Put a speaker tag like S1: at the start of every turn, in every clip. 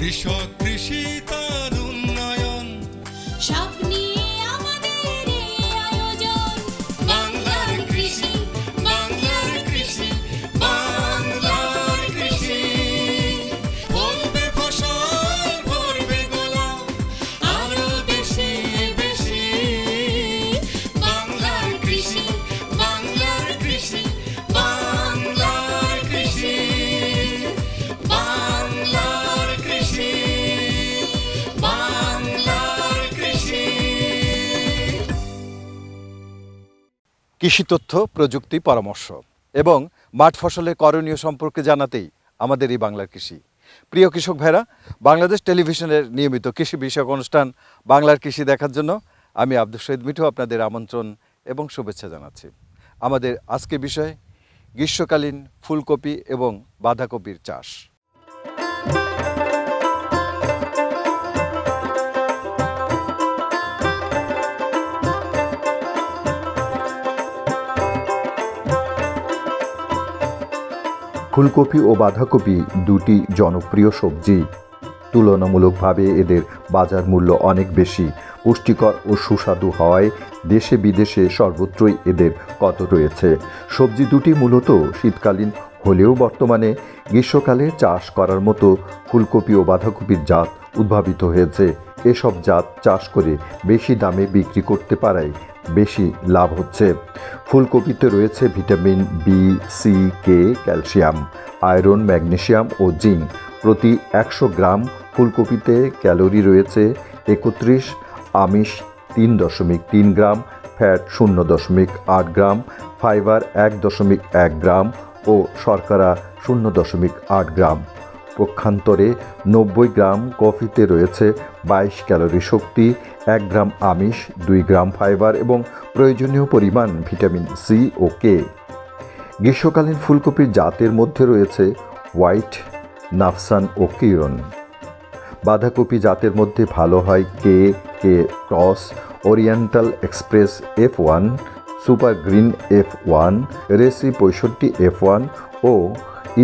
S1: কৃষক কৃষি তার কৃষি
S2: তথ্য, প্রযুক্তি, পরামর্শ এবং মাঠ ফসলের করণীয় সম্পর্কে জানাতেই আমাদের এই বাংলার কৃষি। প্রিয় কৃষক ভাইরা, বাংলাদেশ টেলিভিশনের নিয়মিত কৃষি বিষয়ক অনুষ্ঠান বাংলার কৃষি দেখার জন্য আমি আব্দুল শহীদ মিঠু আপনাদের আমন্ত্রণ এবং শুভেচ্ছা জানাচ্ছি। আমাদের আজকে বিষয়, গ্রীষ্মকালীন ফুলকপি এবং বাঁধাকপির চাষ। ফুলকপি ও বাঁধাকপি দুটি জনপ্রিয় সবজি। তুলনামূলকভাবে এদের বাজার মূল্য অনেক বেশি, পুষ্টিকর ও সুস্বাদু হওয়ায় দেশে বিদেশে সর্বত্রই এদের কত রয়েছে। সবজি দুটি মূলত শীতকালীন হলেও বর্তমানে গ্রীষ্মকালে চাষ করার মতো ফুলকপি ও বাঁধাকপির জাত উদ্ভাবিত হয়েছে। এসব জাত চাষ করে বেশি দামে বিক্রি করতে পারায় বেশি লাভ হচ্ছে। ফুলকপিতে রয়েছে vitamin B C K calcium, iron magnesium ও জিঙ্ক। প্রতি একশো গ্রাম ফুলকপিতে ক্যালোরি রয়েছে একত্রিশ, আমিষ তিন দশমিক তিন গ্রাম, ফ্যাট শূন্য দশমিক আট গ্রাম, ফাইবার এক দশমিক এক গ্রাম ও শর্করা শূন্য দশমিক আট গ্রাম। পক্ষান্তরে নব্বই গ্রাম কফিতে রয়েছে বাইশ ক্যালোরি শক্তি, এক গ্রাম আমিষ, দুই গ্রাম ফাইবার এবং প্রয়োজনীয় পরিমাণ ভিটামিন সি ও কে গ্রীষ্মকালীন ফুলকপির জাতের মধ্যে রয়েছে হোয়াইট, নাফসান ও কিরণ। বাঁধাকপি জাতের মধ্যে ভালো হয় K K cross, Oriental Express F one super green F one রেসি পঁয়ষট্টি এফ ওয়ান ও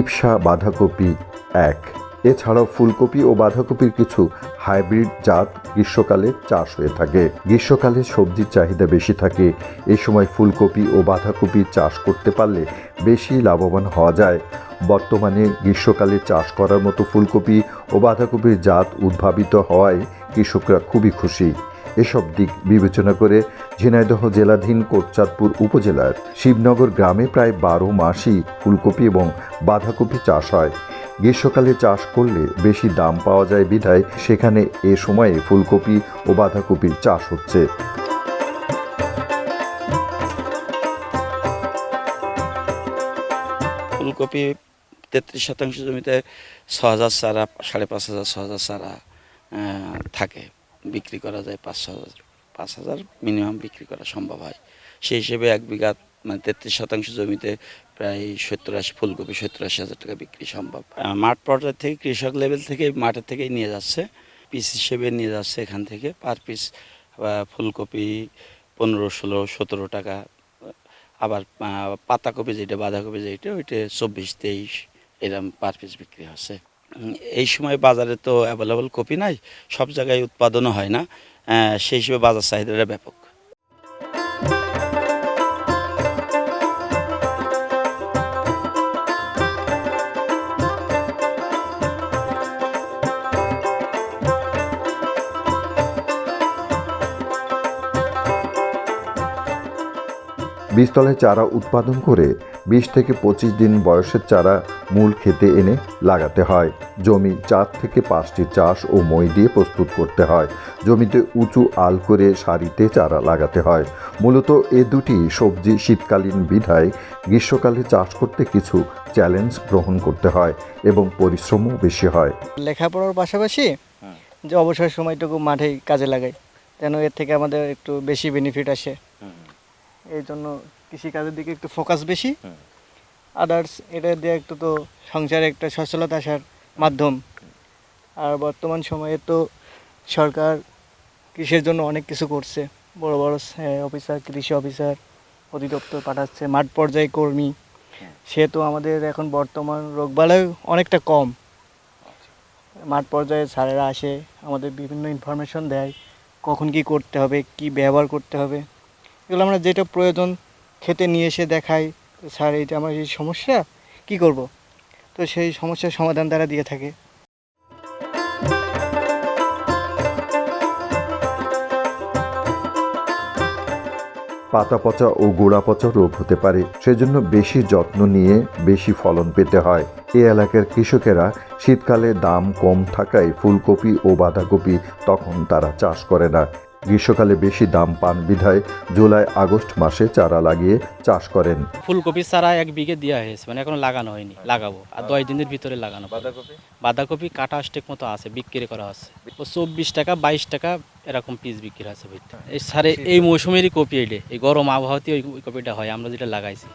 S2: ইপসা বাঁধাকপি এক। এছাড়াও ফুলকপি ও বাঁধাকপির কিছু হাইব্রিড জাত গ্রীষ্মকালে চাষ হয়ে থাকে। গ্রীষ্মকালে সবজির চাহিদা বেশি থাকে। এ সময় ফুলকপি ও বাঁধাকপি চাষ করতে পারলে বেশি লাভবান হওয়া যায়। বর্তমানে গ্রীষ্মকালে চাষ করার মতো ফুলকপি ও বাঁধাকপির জাত উদ্ভাবিত হওয়ায় কৃষকরা খুবই খুশি। এসব দিক বিবেচনা করে ঝিনাইদহ জেলাধীন কোটচাঁদপুর উপজেলার শিবনগর গ্রামে প্রায় বারো মাসই ফুলকপি এবং বাঁধাকপি চাষ হয়। গ্রীষ্মকালে চাষ করলে বেশি দাম পাওয়া যায় বিধায় সেখানে এ সময়ে ফুলকপি ও বাঁধাকপির চাষ হচ্ছে।
S3: ফুলকপি তেত্রিশ শতাংশ জমিতে ছ হাজার চারা সাড়ে পাঁচ হাজার ছ হাজার আহ, থাকে। বিক্রি করা যায় পাঁচ হাজার পাঁচ হাজার মিনিমাম বিক্রি করা সম্ভব হয়। সেই হিসেবে এক বিঘা মানে তেত্রিশ শতাংশ জমিতে প্রায় সত্তর আশি, ফুলকপি সত্তর আশি হাজার টাকা বিক্রি সম্ভব। মাঠ পর্যায় থেকে, কৃষক লেভেল থেকে মাঠের থেকেই নিয়ে যাচ্ছে। পিস হিসেবে নিয়ে যাচ্ছে এখান থেকে পার পিস ফুলকপি পনেরো, ষোলো, সতেরো টাকা। আবার পাতাকপি যেটা, বাঁধাকপি যেটা, ওইটা চব্বিশ, তেইশ এরকম পার পিস বিক্রি হচ্ছে। এই সময় বাজারে তো অ্যাভেলেবল কপি নাই, সব জায়গায় উৎপাদনও হয় না। সেই হিসেবে বাজার চাহিদাটা ব্যাপক।
S2: বীজতলায় চারা উৎপাদন করে বিশ থেকে পঁচিশ দিন বয়সের চারা মূল খেতে এনে লাগাতে হয়। জমি চার থেকে পাঁচটি চাষ ও মই দিয়ে প্রস্তুত করতে হয়। জমিতে উঁচু আল করে সারিতে চারা লাগাতে হয়। মূলত এ দুটি সবজি শীতকালীন বিধায় গ্রীষ্মকালে চাষ করতে কিছু চ্যালেঞ্জ গ্রহণ করতে হয় এবং পরিশ্রমও বেশি হয়।
S4: লেখাপড়ার পাশাপাশি যে অবসর সময়টুকু মাঠেই কাজে লাগাই যেন এর থেকে আমাদের একটু বেশি বেনিফিট আসে। এই জন্য কৃষিকাজের দিকে একটু ফোকাস বেশি। আদার্স এটা দিয়ে একটু তো সংসারে একটা সচ্ছলতা আসার মাধ্যম। আর বর্তমান সময়ে তো সরকার কৃষির জন্য অনেক কিছু করছে। বড় বড় অফিসার কৃষি অফিসার অধিদপ্তর পাঠাচ্ছে মাঠ পর্যায়ে কর্মী। সেহেতু আমাদের এখন বর্তমান রোগবালাই অনেকটা কম। মাঠ পর্যায়ে স্যারেরা আসে আমাদের বিভিন্ন ইনফরমেশন দেয় কখন কি করতে হবে কি ব্যবহার করতে হবে। এগুলো আমরা যেটা প্রয়োজন খেতে নিয়ে এসে দেখাই, স্যার, এইটা আমার এই সমস্যা, কি করব? তো সেই সমস্যার সমাধান তারা দিয়ে থাকে।
S2: পাতা পচা ও গোড়া পচা রোগ হতে পারে, সেজন্য বেশি যত্ন নিয়ে বেশি ফলন পেতে হয়। এ এলাকার কৃষকেরা শীতকালে দাম কম থাকায় ফুলকপি ও বাঁধাকপি তখন তারা চাষ করে না। গ্রীষ্মকালে বেশি দাম পান বিধায় জুলাই আগস্ট মাসে চারা লাগিয়ে চাষ করেন।
S5: ফুলকপি চারা এক বিঘে দেওয়া হয়েছে মানে এখনও লাগানো হয়নি লাগাবো। আর দশ দিনের ভিতরে লাগানো। বাঁধাকপি? বাঁধাকপি কাটা স্টেক মতো আছে বিক্রি করা হচ্ছে। ও চব্বিশ টাকা বাইশ টাকা এরকম পিস বিক্রি আছে বুঝতে এই সারে এই মৌসুমেরই কপি এলে এই গরম আবহাওয়াতে ওই ওই কপিটা হয় আমরা যেটা লাগাইছি।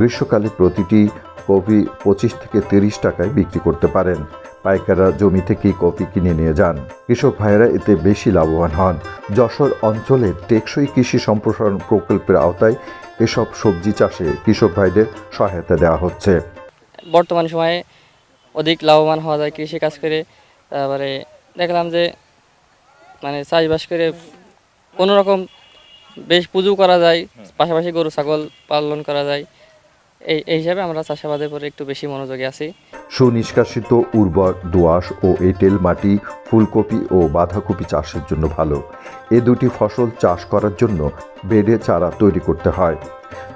S2: গ্রীষ্মকালে প্রতিটি কপি পঁচিশ থেকে তিরিশ টাকায় বিক্রি করতে পারেন। পাইকাররা জমি থেকেই কপি কিনে নিয়ে যান। কৃষক ভাইয়েরা এতে বেশি লাভবান হন। যশোর অঞ্চলের টেকসই কৃষি সম্প্রসারণ প্রকল্পের আওতায় এসব সবজি চাষে কৃষক ভাইদের সহায়তা দেওয়া হচ্ছে।
S6: বর্তমান সময়ে অধিক লাভবান হওয়া যায় কৃষি কাজ করে। তারপরে দেখলাম যে মানে চাষবাস করে কোনো রকম বেশ পুজো করা যায়, পাশাপাশি গরু, ছাগল পালন করা যায়। এই এই হিসাবে আমরা চাষাবাদের পরে একটু বেশি মনোযোগী আছি।
S2: সুনিষ্কাশিত উর্বর দোআঁশ ও এঁটেল মাটি, ফুলকপি ও বাঁধাকপি চাষের জন্য ভালো। এ দুটি ফসল চাষ করার জন্য বেডে চারা তৈরি করতে হয়।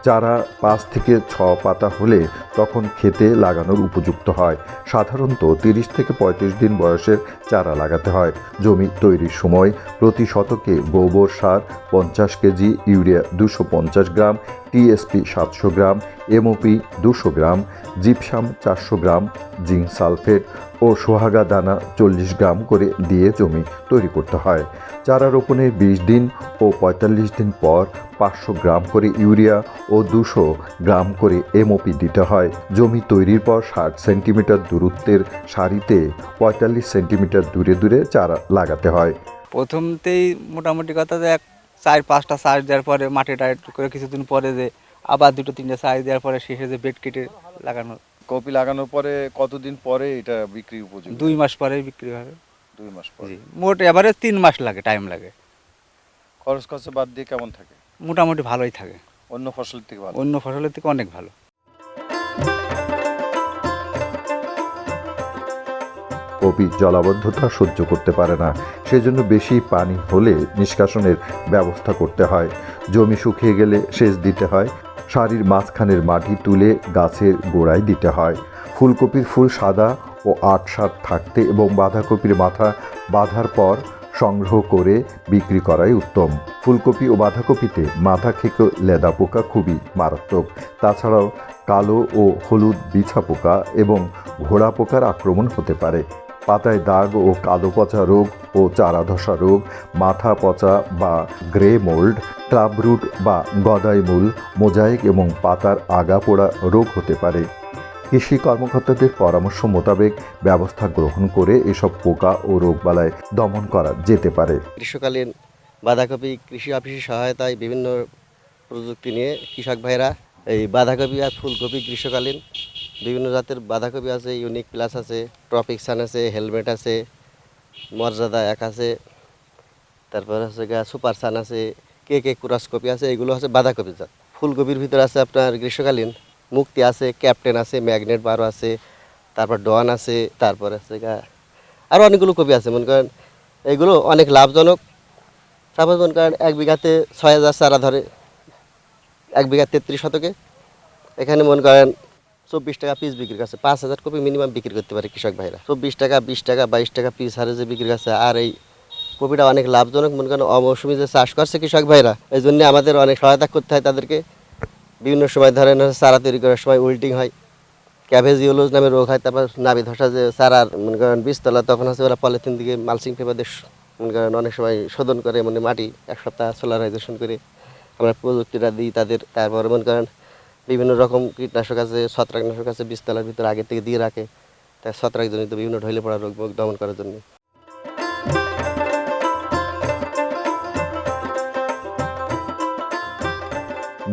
S2: চারা পাঁচ থেকে ছ পাতা হলে তখন খেতে লাগানোর উপযুক্ত হয়। সাধারণত তিরিশ থেকে পঁয়ত্রিশ দিন বয়সের চারা লাগাতে হয়। জমি তৈরির সময় প্রতি শতকে গোবর সার পঞ্চাশ কেজি, ইউরিয়া দুশো পঞ্চাশ গ্রাম টিএসপি সাতশো গ্রাম, এমওপি দুশো গ্রাম, জিপসাম চারশো গ্রাম, জিঙ্ক সালফেট ও সোহাগা দানা চল্লিশ গ্রাম করে দিয়ে জমি তৈরি করতে হয়। চারা রোপণের বিশ দিন ও পঁয়তাল্লিশ দিন পর পাঁচশো গ্রাম করে ইউরিয়া ও দুশো গ্রাম করে এমওপি দিতে হয়। জমি তৈরির পর ষাট সেন্টিমিটার দূরত্বের সারিতে পঁয়তাল্লিশ সেন্টিমিটার দূরে দূরে চারা লাগাতে হয়।
S7: প্রথমতেই মোটামুটি কথা এক চার পাঁচটা সার দেওয়ার পরে মাটি টাইট করে কিছুদিন পরে যে আবার দুটো তিনটা সার দেওয়ার পরে শেষে যে বেড কেটে লাগানো।
S8: কপি লাগানোর পরে কতদিন পরে এটা বিক্রি উপযোগী?
S7: দুই মাস পরে বিক্রি হবে।
S8: দুই মাস পরে।
S7: মোট এবারে তিন মাস লাগে টাইম লাগে।
S8: খরচ খরচ বাদ দিয়ে কেমন থাকে?
S7: মোটামুটি ভালোই থাকে।
S8: অন্য ফসলের থেকে ভালো?
S7: অন্য ফসলের থেকে অনেক ভালো।
S2: কপি জলাবদ্ধতা সহ্য করতে পারে না। সেজন্য বেশি পানি হলে নিষ্কাশনের ব্যবস্থা করতে হয়। জমি শুকিয়ে গেলে সেচ দিতে হয়। সারির মাঝখানের মাটি তুলে গাছের গোড়ায় দিতে হয়। ফুলকপির ফুল সাদা ও আট সাত থাকতে এবং বাঁধাকপির মাথা বাঁধার পর সংগ্রহ করে বিক্রি করাই উত্তম। ফুলকপি ও বাঁধাকপিতে মাথা খেকো লেদা পোকা খুবই মারাত্মক। তাছাড়াও কালো ও হলুদ বিছা পোকা এবং ঘোড়া পোকার আক্রমণ হতে পারে। পাতায় দাগ ও কালো পচা রোগ ও চারা ধসা রোগ মাথা পচা বা গ্রে মোল্ড ক্লাবরুট বা গদাই মূল, মোজাইক এবং পাতার আগা পোড়া রোগ হতে পারে। কৃষি কর্মকর্তাদের পরামর্শ মোতাবেক ব্যবস্থা গ্রহণ করে এসব পোকা ও রোগবালায় দমন করা যেতে পারে।
S9: গ্রীষ্মকালীন বাঁধাকপি কৃষি অফিসের সহায়তায় বিভিন্ন প্রযুক্তি নিয়ে কৃষক ভাইরা এই বাঁধাকপি আর ফুলকপি গ্রীষ্মকালীন বিভিন্ন জাতের বাঁধাকপি আছে ইউনিক প্লাস আছে ট্রপিক সান আছে হেলমেট আছে, মর্যাদা এক আছে, তারপর হচ্ছে গা সুপার সান আছে, কে কে কুরাসকপি আছে, এগুলো হচ্ছে বাঁধাকপি জাত। ফুলকপির ভিতরে আছে আপনার গ্রীষ্মকালীন, মুক্তি আছে ক্যাপ্টেন আছে ম্যাগনেট বারো আছে, তারপর ডন আছে, তারপর আছে গা আরও অনেকগুলো কপি আছে, মনে করেন এগুলো অনেক লাভজনক। সাপোজ মনে করেন এক বিঘাতে ছয় হাজার চারা ধরে, এক বিঘা তেত্রিশ শতকে। এখানে মনে করেন চব্বিশ টাকা পিস বিক্রি করছে। পাঁচ হাজার কপি মিনিমাম বিক্রি করতে পারে কৃষক ভাইরা। চব্বিশ টাকা, বিশ টাকা, বাইশ টাকা পিস হারে যে বিক্রি করছে, আর এই কপিটা অনেক লাভজনক। মনে করেন অমৌসুমি যে চাষ করছে কৃষক ভাইরা, এই জন্য আমাদের অনেক সহায়তা করতে হয় তাদেরকে। বিভিন্ন সময় ধরেন চারা তৈরি করার সময় উল্টিং হয় ক্যাভেজিওলোজ নামে রোগ হয়, তারপর নাবি ধসা যে চারার, মনে করেন বীজতলা, তখন হচ্ছে ওরা পলিথিন দিকে মালচিং পেপার দিয়ে মনে করেন অনেক সময় শোধন করে মানে মাটি এক সপ্তাহ সোলারাইজেশন করে আমরা প্রযুক্তিটা দিই তাদের। তারপরে মনে করেন বিভিন্ন রকম কীটনাশক আছে, ছত্রাকনাশক আছে বিস্তালার ভিতরে আগে থেকে দিয়ে রাখে। তাই ছত্রাকজনিত বিভিন্ন ঢলে পড়া রোগ দমন করার জন্য।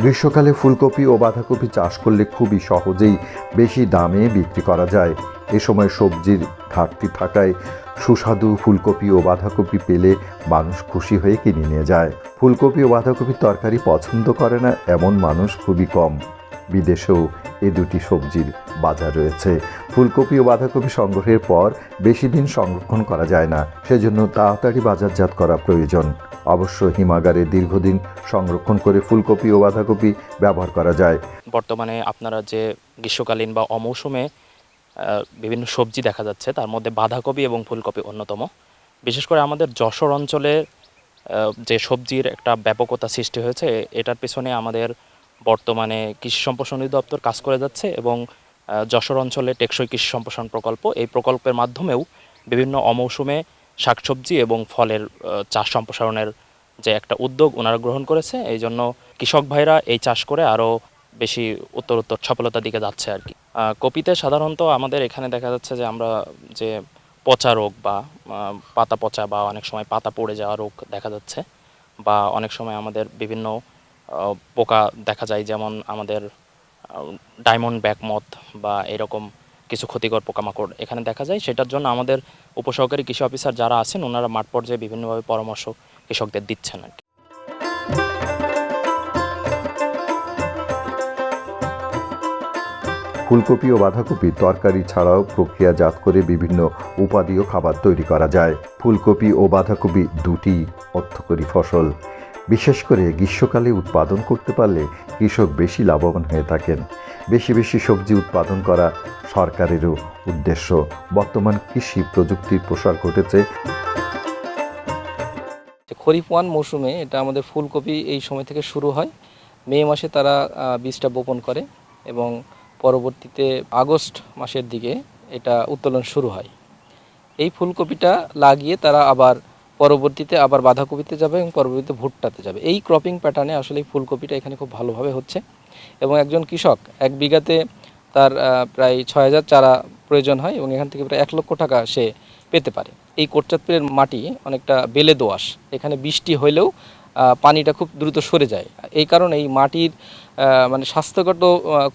S2: গ্রীষ্মকালে ফুলকপি ও বাঁধাকপি চাষ করলে খুবই সহজেই বেশি দামে বিক্রি করা যায়। এ সময় সবজির ঘাটতি থাকায় সুস্বাদু ফুলকপি ও বাঁধাকপি পেলে মানুষ খুশি হয়ে কিনে নিয়ে যায়। ফুলকপি ও বাঁধাকপির তরকারি পছন্দ করে না, এমন মানুষ খুবই কম। বিদেশেও এ দুটি সবজির বাজার রয়েছে। ফুলকপি ও বাঁধাকপি সংগ্রহের পর বেশি দিন সংরক্ষণ করা যায় না, সেজন্য তাড়াতাড়ি বাজারজাত করা প্রয়োজন। অবশ্য হিমাগারে দীর্ঘদিন সংরক্ষণ করে ফুলকপি ও বাঁধাকপি ব্যবহার করা যায়।
S10: বর্তমানে আপনারা যে গ্রীষ্মকালীন বা অমৌসুমে বিভিন্ন সবজি দেখা যাচ্ছে, তার মধ্যে বাঁধাকপি এবং ফুলকপি অন্যতম। বিশেষ করে আমাদের যশোর অঞ্চলে যে সবজির একটা ব্যাপকতা সৃষ্টি হয়েছে, এটার পেছনে আমাদের বর্তমানে কৃষি সম্প্রসারণ দপ্তর কাজ করে যাচ্ছে এবং যশোর অঞ্চলে টেকসই কৃষি সম্প্রসারণ প্রকল্প, এই প্রকল্পের মাধ্যমেও বিভিন্ন অমৌসুমে শাকসবজি এবং ফলের চাষ সম্প্রসারণের যে একটা উদ্যোগ ওনারা গ্রহণ করেছে, এই জন্য কৃষক ভাইরা এই চাষ করে আরও বেশি উত্তর উত্তর সফলতার দিকে যাচ্ছে আর কি। কপিতে সাধারণত আমাদের এখানে দেখা যাচ্ছে যে আমরা যে পচা রোগ বা পাতা পচা বা অনেক সময় পাতা পড়ে যাওয়া রোগ দেখা যাচ্ছে বা অনেক সময় আমাদের বিভিন্ন পোকা দেখা যায়, যেমন আমাদের ডায়মন্ড ব্যাকমথ বা এরকম কিছু ক্ষতিকর পোকামাকড়। এখানে দেখা যায় সেটার জন্য আমাদের উপসহকারী কৃষি অফিসার যারা আছেন, ওনারা মাঠ পর্যায়ে বিভিন্নভাবে পরামর্শ কৃষকদের দিচ্ছেন আর কি।
S2: ফুলকপি ও বাঁধাকপি তরকারি ছাড়াও প্রক্রিয়াজাত করে বিভিন্ন উপাদীয় খাবার তৈরি করা যায়। ফুলকপি ও বাঁধাকপি দুটি অর্থকরী ফসল। বিশেষ করে গ্রীষ্মকালে উৎপাদন করতে পারলে কৃষক বেশি লাভবান হয়ে থাকেন। বেশি বেশি সবজি উৎপাদন করা সরকারেরও উদ্দেশ্য। বর্তমান কৃষি প্রযুক্তির প্রসার ঘটেছে।
S11: খরিফ ওয়ান মৌসুমে এটা আমাদের ফুলকপি এই সময় থেকে শুরু হয়। মে মাসে তারা বীজটা বপন করে এবং পরবর্তীতে আগস্ট মাসের দিকে এটা উত্তোলন শুরু হয়। এই ফুলকপিটা লাগিয়ে তারা আবার পরবর্তীতে আবার বাঁধাকপিতে যাবে এবং পরবর্তীতে ভুট্টাতে যাবে। এই ক্রপিং প্যাটার্নে আসলে ফুলকপিটা এখানে খুব ভালোভাবে হচ্ছে এবং একজন কৃষক এক বিঘাতে তার প্রায় ছয় হাজার চারা প্রয়োজন হয় এবং এখান থেকে প্রায় এক লক্ষ টাকা সে পেতে পারে। এই কোটচাঁদপুরের মাটি অনেকটা বেলে দোআঁশ। এখানে বৃষ্টি হলেও পানিটা খুব দ্রুত সরে যায়। এই কারণে এই মাটির মানে স্বাস্থ্যগত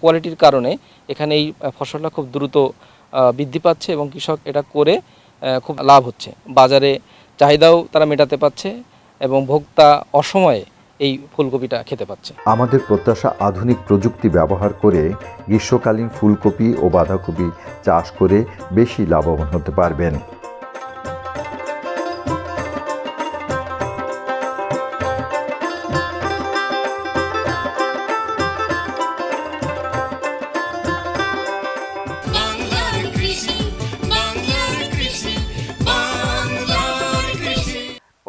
S11: কোয়ালিটির কারণে এখানে এই ফসলটা খুব দ্রুত বৃদ্ধি পাচ্ছে এবং কৃষক এটা করে খুব লাভ হচ্ছে। বাজারে চাহিদাও তারা মেটাতে পারছে এবং ভোক্তা অসময়ে এই ফুলকপিটা খেতে পাচ্ছে।
S2: আমাদের প্রত্যাশা আধুনিক প্রযুক্তি ব্যবহার করে গ্রীষ্মকালীন ফুলকপি ও বাঁধাকপি চাষ করে বেশি লাভবান হতে পারবেন।